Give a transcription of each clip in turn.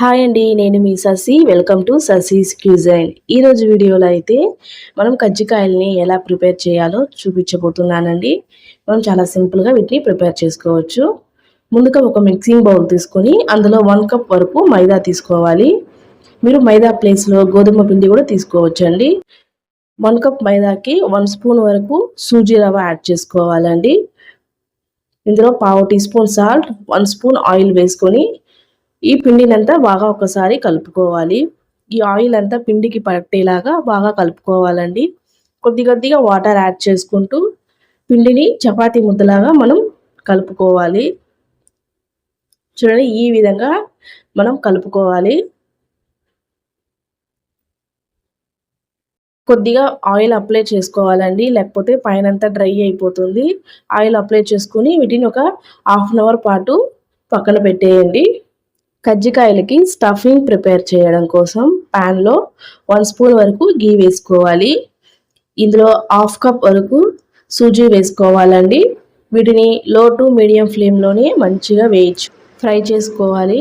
Hi అండి నేను మీ Sasi. Welcome to Sasi's cuisine ఈరోజు వీడియోలో అయితే మనం కజ్జికాయల్ని ఎలా ప్రిపేర్ చేయాలో చూపించబోతున్నానండి. మనం చాలా సింపుల్గా వీటిని ప్రిపేర్ చేసుకోవచ్చు. ముందుగా ఒక మిక్సింగ్ బౌల్ తీసుకొని అందులో వన్ కప్ వరకు మైదా తీసుకోవాలి. మీరు మైదా ప్లేస్లో గోధుమ పిండి కూడా తీసుకోవచ్చు అండి వన్ కప్ మైదాకి వన్ స్పూన్ వరకు సూజీ రవ్వ యాడ్ చేసుకోవాలండి. ఇందులో పావు teaspoon salt one spoon oil వేసుకొని ఈ పిండినంతా బాగా ఒకసారి కలుపుకోవాలి. ఈ ఆయిల్ అంతా పిండికి పట్టేలాగా బాగా కలుపుకోవాలండి. కొద్ది కొద్దిగా వాటర్ యాడ్ చేసుకుంటూ పిండిని చపాతీ ముద్దలాగా మనం కలుపుకోవాలి. చూడండి ఈ విధంగా మనం కలుపుకోవాలి. కొద్దిగా ఆయిల్ అప్లై చేసుకోవాలండి. లేకపోతే పైనంతా డ్రై అయిపోతుంది. ఆయిల్ అప్లై చేసుకుని వీటిని ఒక హాఫ్ అన్ అవర్ పాటు పక్కన పెట్టేయండి. కజ్జికాయలకి స్టఫింగ్ ప్రిపేర్ చేయడం కోసం ప్యాన్లో వన్ స్పూన్ వరకు గీ వేసుకోవాలి. ఇందులో హాఫ్ కప్ వరకు సూజీ వేసుకోవాలండి. వీటిని లో టు మీడియం ఫ్లేమ్లోనే మంచిగా వేయచ్చు. ఫ్రై చేసుకోవాలి.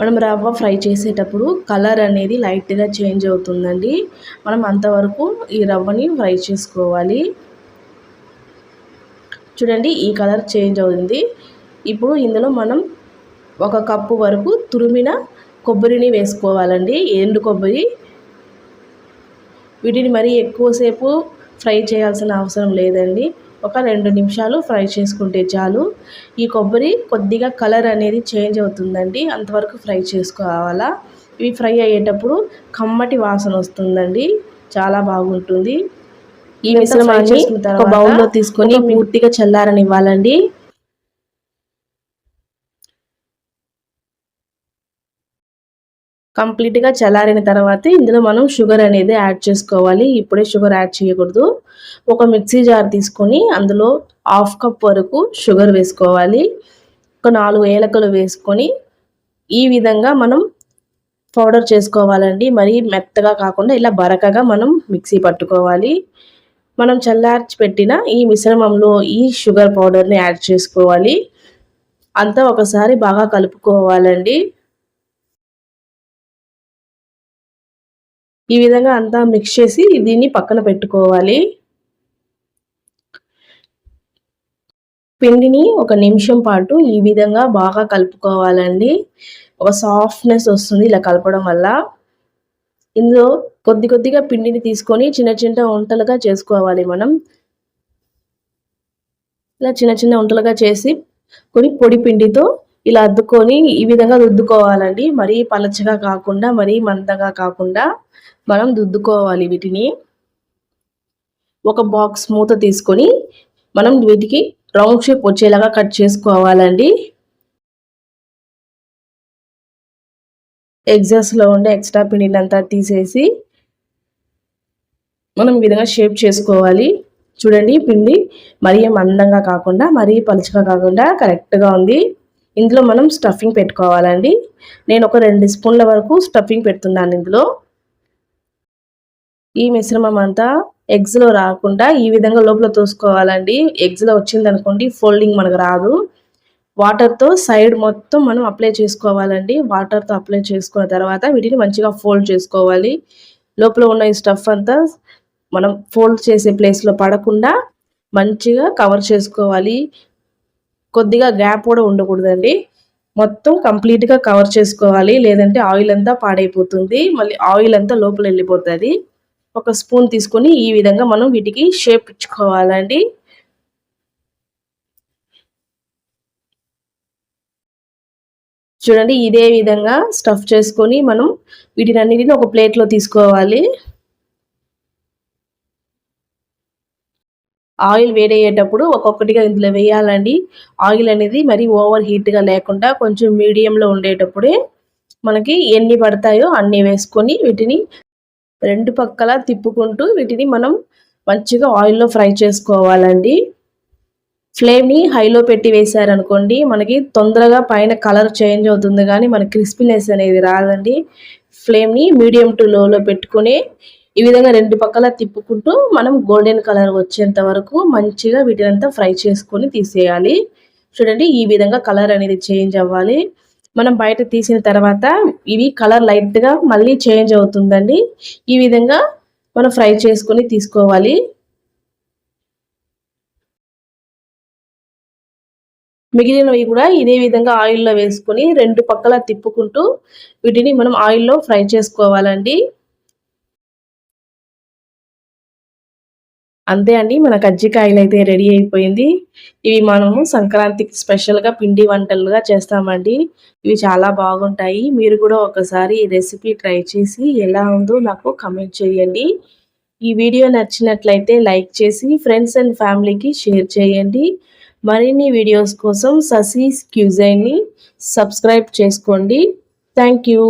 మనం రవ్వ ఫ్రై చేసేటప్పుడు కలర్ అనేది లైట్గా చేంజ్ అవుతుందండి. మనం అంతవరకు ఈ రవ్వని ఫ్రై చేసుకోవాలి. చూడండి ఈ కలర్ చేంజ్ అవుతుంది. ఇప్పుడు ఇందులో మనం ఒక కప్పు వరకు తురిమిన కొబ్బరిని వేసుకోవాలండి. ఎండు కొబ్బరి. వీటిని మరీ ఎక్కువసేపు ఫ్రై చేయాల్సిన అవసరం లేదండి. ఒక రెండు నిమిషాలు ఫ్రై చేసుకుంటే చాలు. ఈ కొబ్బరి కొద్దిగా కలర్ అనేది చేంజ్ అవుతుందండి. అంతవరకు ఫ్రై చేసుకోవాలా. ఇవి ఫ్రై అయ్యేటప్పుడు కమ్మటి వాసన వస్తుందండి. చాలా బాగుంటుంది. ఈ మిశ్రమాన్ని ఒక బౌల్లో తీసుకొని పూర్తిగా చల్లారనివ్వాలండి. కంప్లీట్గా చల్లారిన తర్వాత ఇందులో మనం షుగర్ అనేది యాడ్ చేసుకోవాలి. ఇప్పుడే షుగర్ యాడ్ చేయకూడదు. ఒక మిక్సీ జార్ తీసుకొని అందులో హాఫ్ కప్ వరకు షుగర్ వేసుకోవాలి. ఒక నాలుగు ఏలకలు వేసుకొని ఈ విధంగా మనం పౌడర్ చేసుకోవాలండి. మరీ మెత్తగా కాకుండా ఇలా బరకగా మనం మిక్సీ పట్టుకోవాలి. మనం చల్లార్చి పెట్టిన ఈ మిశ్రమంలో ఈ షుగర్ పౌడర్ని యాడ్ చేసుకోవాలి. అంతా ఒకసారి బాగా కలుపుకోవాలండి. ఈ విధంగా అంతా మిక్స్ చేసి దీన్ని పక్కన పెట్టుకోవాలి. పిండిని ఒక నిమిషం పాటు ఈ విధంగా బాగా కలుపుకోవాలండి. ఒక సాఫ్ట్నెస్ వస్తుంది ఇలా కలపడం వల్ల. ఇందులో కొద్ది కొద్దిగా పిండిని తీసుకొని చిన్న చిన్న వంటలుగా చేసుకోవాలి మనం. ఇలా చిన్న చిన్న వంటలుగా చేసి కొన్ని పొడి పిండితో ఇలా అద్దుకొని ఈ విధంగా రుద్దుకోవాలండి. మరీ పలచగా కాకుండా మరీ మందగా కాకుండా మనం దుద్దుకోవాలి వీటిని. ఒక బాక్స్ మూత తీసుకొని మనం వీటికి రౌండ్ షేప్ వచ్చేలాగా కట్ చేసుకోవాలండి. ఎగ్జాస్లో ఉండే ఎక్స్ట్రా పిండిని అంతా తీసేసి మనం ఈ విధంగా షేప్ చేసుకోవాలి. చూడండి పిండి మరీ మందంగా కాకుండా మరీ పలుచగా కాకుండా కరెక్ట్గా ఉంది. ఇందులో మనం స్టఫింగ్ పెట్టుకోవాలండి. నేను ఒక రెండు స్పూన్ల వరకు స్టఫింగ్ పెడుతున్నాను ఇందులో. ఈ మిశ్రమం అంతా ఎగ్స్లో రాకుండా ఈ విధంగా లోపల తోసుకోవాలండి. ఎగ్స్లో వచ్చిందనుకోండి ఫోల్డింగ్ మనకు రాదు. వాటర్తో సైడ్ మొత్తం మనం అప్లై చేసుకోవాలండి. వాటర్తో అప్లై చేసుకున్న తర్వాత వీటిని మంచిగా ఫోల్డ్ చేసుకోవాలి. లోపల ఉన్న ఈ స్టఫ్ అంతా మనం ఫోల్డ్ చేసే ప్లేస్లో పడకుండా మంచిగా కవర్ చేసుకోవాలి. కొద్దిగా గ్యాప్ కూడా ఉండకూడదండి. మొత్తం కంప్లీట్గా కవర్ చేసుకోవాలి. లేదంటే ఆయిల్ అంతా పాడైపోతుంది. మళ్ళీ ఆయిల్ అంతా లోపల వెళ్ళిపోతుంది. ఒక స్పూన్ తీసుకొని ఈ విధంగా మనం వీటికి షేప్ ఇచ్చుకోవాలండి చూడండి ఇదే విధంగా స్టఫ్ చేసుకొని మనం వీటిని అన్నిటిని ఒక ప్లేట్లో తీసుకోవాలి. ఆయిల్ వేడయ్యేటప్పుడు ఒక్కొక్కటిగా ఇందులో వేయాలండి. ఆయిల్ అనేది మరీ ఓవర్ హీట్గా లేకుండా కొంచెం మీడియంలో ఉండేటప్పుడే మనకి ఎన్ని పడతాయో అన్నీ వేసుకొని వీటిని రెండు పక్కల తిప్పుకుంటూ వీటిని మనం మంచిగా ఆయిల్లో ఫ్రై చేసుకోవాలండి. ఫ్లేమ్ని హైలో పెట్టి వేసారనుకోండి మనకి తొందరగా పైన కలర్ చేంజ్ అవుతుంది కానీ మన క్రిస్పీనెస్ అనేది రాదండి. ఫ్లేమ్ని మీడియం టు లోలో పెట్టుకుని ఈ విధంగా రెండు పక్కల తిప్పుకుంటూ మనం గోల్డెన్ కలర్ వచ్చేంత వరకు మంచిగా వీటినంతా ఫ్రై చేసుకొని తీసేయాలి. చూడండి ఈ విధంగా కలర్ అనేది చేంజ్ అవ్వాలి. మనం బయట తీసిన తర్వాత ఇవి కలర్ లైట్గా మళ్ళీ చేంజ్ అవుతుందండి. ఈ విధంగా మనం ఫ్రై చేసుకొని తీసుకోవాలి. మిగిలినవి కూడా ఇదే విధంగా ఆయిల్లో వేసుకొని రెండు పక్కల తిప్పుకుంటూ వీటిని మనం ఆయిల్లో ఫ్రై చేసుకోవాలండి. అంతే అండి మన కజ్జికాయలు అయితే రెడీ అయిపోయింది. ఇవి మనము సంక్రాంతికి స్పెషల్గా పిండి వంటలుగా చేస్తామండి. ఇవి చాలా బాగుంటాయి. మీరు కూడా ఒకసారి ఈ రెసిపీ ట్రై చేసి ఎలా ఉందో నాకు కమెంట్ చేయండి. ఈ వీడియో నచ్చినట్లయితే లైక్ చేసి ఫ్రెండ్స్ అండ్ ఫ్యామిలీకి షేర్ చేయండి. మరిన్ని వీడియోస్ కోసం ససీస్ క్యూజైన్ని సబ్స్క్రైబ్ చేసుకోండి. Thank you.